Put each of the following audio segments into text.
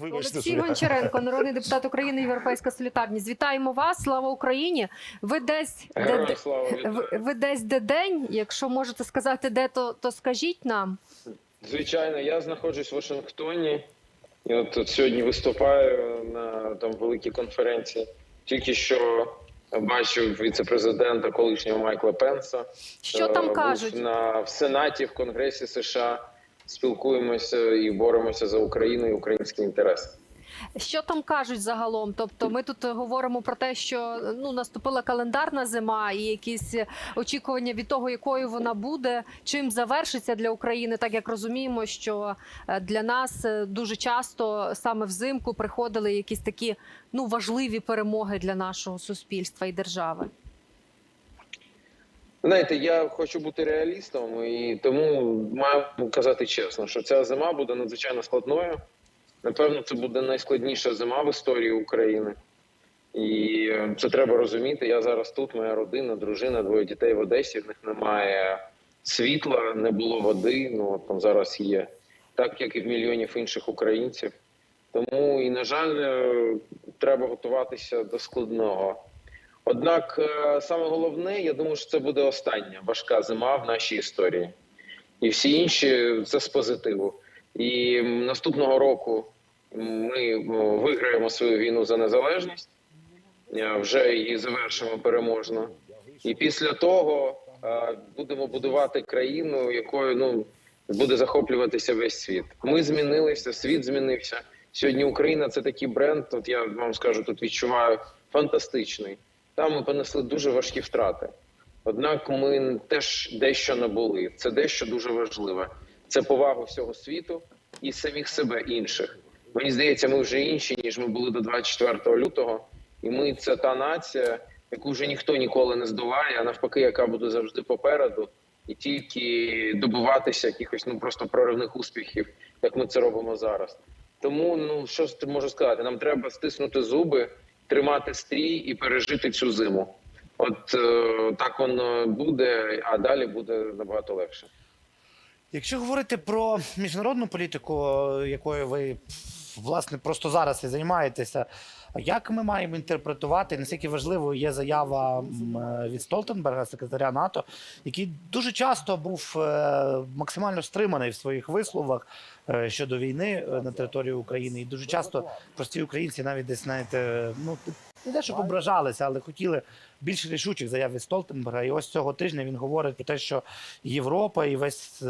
Вибачте, Олексій що я- Гончаренко, народний депутат України, Європейська солідарність. Вітаємо вас! Слава Україні! Ви десь де, Героям слава ви, ви десь де день. Якщо можете сказати, де то, то скажіть нам. Звичайно, я знаходжусь в Вашингтоні. І от, от сьогодні виступаю на там великій конференції. Тільки що бачив віце-президента колишнього Майкла Пенса. Що Е, там кажуть? на в Сенаті, в Конгресі США. Спілкуємося і боремося за Україну і українські інтереси. Що там кажуть загалом? Тобто, ми тут говоримо про те, що ну наступила календарна зима, і якісь очікування від того, якою вона буде, чим завершиться для України, так як розуміємо, що е, для нас е, дуже часто саме взимку приходили якісь такі ну важливі перемоги для нашого суспільства і держави. Знаєте, я хочу бути реалістом і тому маю казати чесно, що ця зима буде надзвичайно складною. Напевно, це буде найскладніша зима в історії України. І е, це треба розуміти. Я зараз тут, моя родина, дружина, двоє дітей в Одесі. В них немає світла, не було води. Ну там зараз є, так як і в мільйонів інших українців. Тому і на жаль, е, треба готуватися до складного. Однак, е, саме головне, я думаю, що це буде остання важка зима в нашій історії, і всі інші це з позитиву. І наступного року ми виграємо свою війну за незалежність, е, вже її завершимо переможно. І після того е, будемо будувати країну, якою ну буде захоплюватися весь світ. Ми змінилися, світ змінився. Сьогодні Україна це такий бренд. От я вам скажу, тут відчуваю фантастичний. Там ми понесли дуже важкі втрати. Однак ми теж дещо набули. Це дещо дуже важливе. Це повага всього світу і самих себе інших. Мені здається, ми вже інші ніж ми були до 24 лютого, і ми це та нація, яку вже ніхто ніколи не здолає, а навпаки, яка буде завжди попереду, і тільки добуватися якихось ну просто проривних успіхів, як ми це робимо зараз. Тому ну що ж можу сказати? Нам треба стиснути зуби, тримати стрій і пережити цю зиму. От е, так воно буде, а далі буде набагато легше. Якщо говорити про міжнародну політику, е, якою ви власне просто зараз і займаєтеся, як ми маємо інтерпретувати, наскільки важливою є заява від Столтенберга, секретаря НАТО, який дуже часто був е, максимально стриманий в своїх висловах е, щодо війни е, на території України, і дуже часто прості українці навіть десь знаєте, ну не те, що ображалися, але хотіли більш рішучих заяв від Столтенберга. І ось цього тижня він говорить про те, що Європа і весь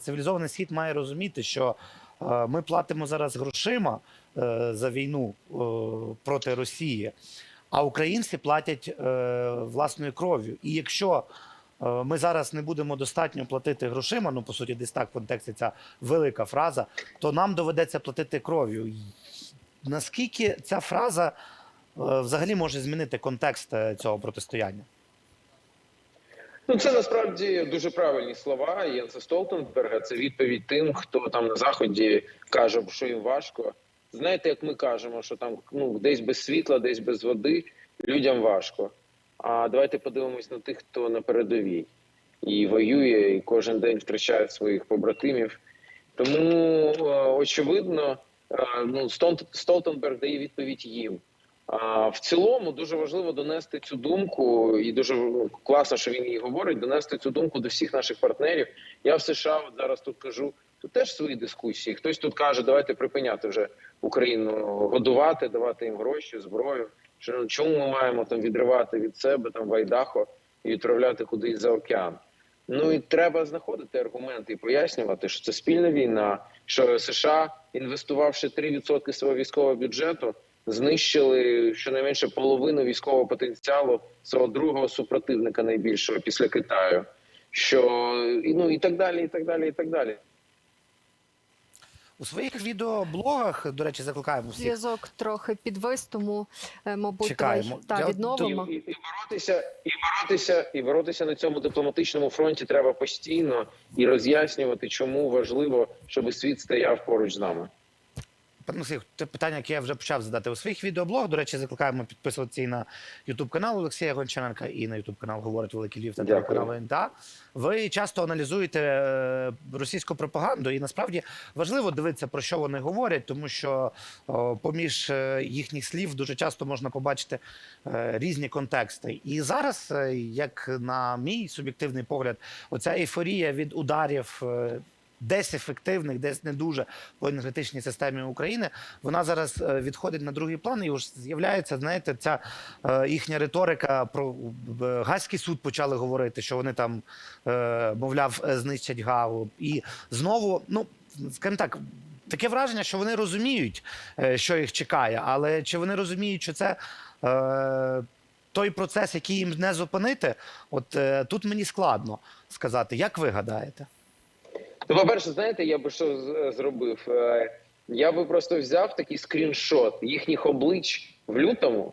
цивілізований світ має розуміти, що ми платимо зараз грошима е, за війну е, проти Росії, а українці платять е, власною кров'ю. І якщо е, ми зараз не будемо достатньо платити грошима, ну по суті, десь так в контексті ця велика фраза, то нам доведеться платити кров'ю. Наскільки ця фраза е, взагалі може змінити контекст е, цього протистояння? Ну, це насправді дуже правильні слова Єнса Столтенберга. Це відповідь тим, хто там на заході каже, що їм важко. Знаєте, як ми кажемо, що там ну десь без світла, десь без води людям важко. А давайте подивимось на тих, хто на передовій і воює, і кожен день втрачає своїх побратимів. Тому е, очевидно, е, ну Стол- Столтенберг дає відповідь їм. В цілому дуже важливо донести цю думку, і дуже класно, що він її говорить. Донести цю думку до всіх наших партнерів. Я в США зараз тут кажу. Тут теж свої дискусії. Хтось тут каже, давайте припиняти вже Україну годувати, давати їм гроші, зброю. Ну, чому ми маємо там відривати від себе там Вайдахо і відправляти кудись за океан? Ну і треба знаходити аргументи і пояснювати, що це спільна війна, що США, інвестувавши 3% свого військового бюджету, знищили щонайменше половину військового потенціалу свого другого супротивника найбільшого після Китаю. Що і ну і так далі, і так далі, і так далі. У своїх відеоблогах, до речі, закликаємо всіх Зв'язок трохи підвис, тому е, мабуть, Чекаємо. та Я- відновимо. І, і, і боротися, і боротися, і боротися на цьому дипломатичному фронті треба постійно і роз'яснювати, чому важливо, щоб світ стояв поруч з нами. Ну, це те питання, яке я вже почав задати у своїх відеоблогах. До речі, закликаємо підписуватися і на Ютуб канал Олексія Гончаренка, і на Ютуб канал Говорить Великий Львів та телеканал НТА. Ви часто аналізуєте е, російську пропаганду, і насправді важливо дивитися, про що вони говорять, тому що поміж е, їхніх слів дуже часто можна побачити е, різні контексти. І зараз, як на мій суб'єктивний погляд, оця ейфорія від ударів. Десь ефективних, десь не дуже по енергетичній системі України. Вона зараз е, відходить на другий план, і вже з'являється, знаєте, ця е, їхня риторика про е, Гаазький суд почали говорити, що вони там, мовляв, знищать Гагу. І знову, ну скажімо так. Таке враження, що вони розуміють, що їх чекає, але чи вони розуміють, що це той процес, який їм не зупинити? От е, тут мені складно сказати. Як ви гадаєте? Ну, по-перше, знаєте, я би що зробив? Е, Я би просто взяв такий скріншот їхніх облич в лютому,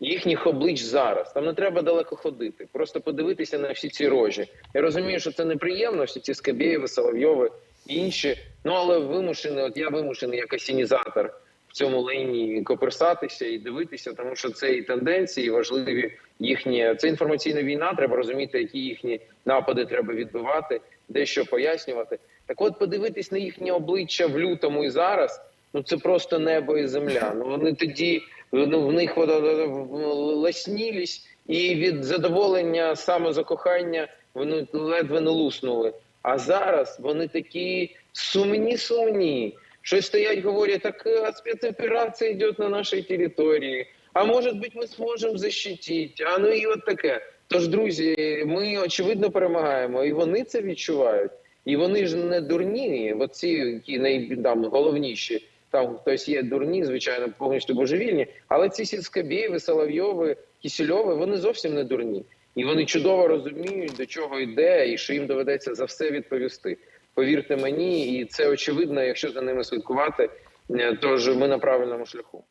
їхніх облич зараз. Там не треба далеко ходити. Просто подивитися на всі ці рожі. Я розумію, що це неприємно, всі ці Скабєєви, Соловйови і інші. Ну але вимушений, от я вимушений як асінізатор цьому лейні коперсатися і дивитися, тому що це і тенденції, і важливі їхні. Це інформаційна війна. Треба розуміти, які їхні напади треба відбивати, дещо пояснювати. Так, от подивитись на їхнє обличчя в лютому і зараз. Ну це просто небо і земля. Ну вони тоді ну в них ласнілись, і від задоволення самозакохання вони ледве не луснули. А зараз вони такі сумні, сумні. Щось стоять, говорять, так а, спецоперація йде на нашій території. А може бути, ми зможемо защитити. А ну і от таке. Тож, друзі, ми очевидно перемагаємо, і вони це відчувають. І вони ж не дурні. Оці, які най, там, головніші, там хтось є дурні, звичайно, повністю божевільні. Але ці Сіцкабєєви, Соловйови, Кісельови, вони зовсім не дурні. І вони чудово розуміють, до чого йде, і що їм доведеться за все відповісти. Повірте мені, і це очевидно, якщо за ними слідкувати. Е, Тож ми на правильному шляху.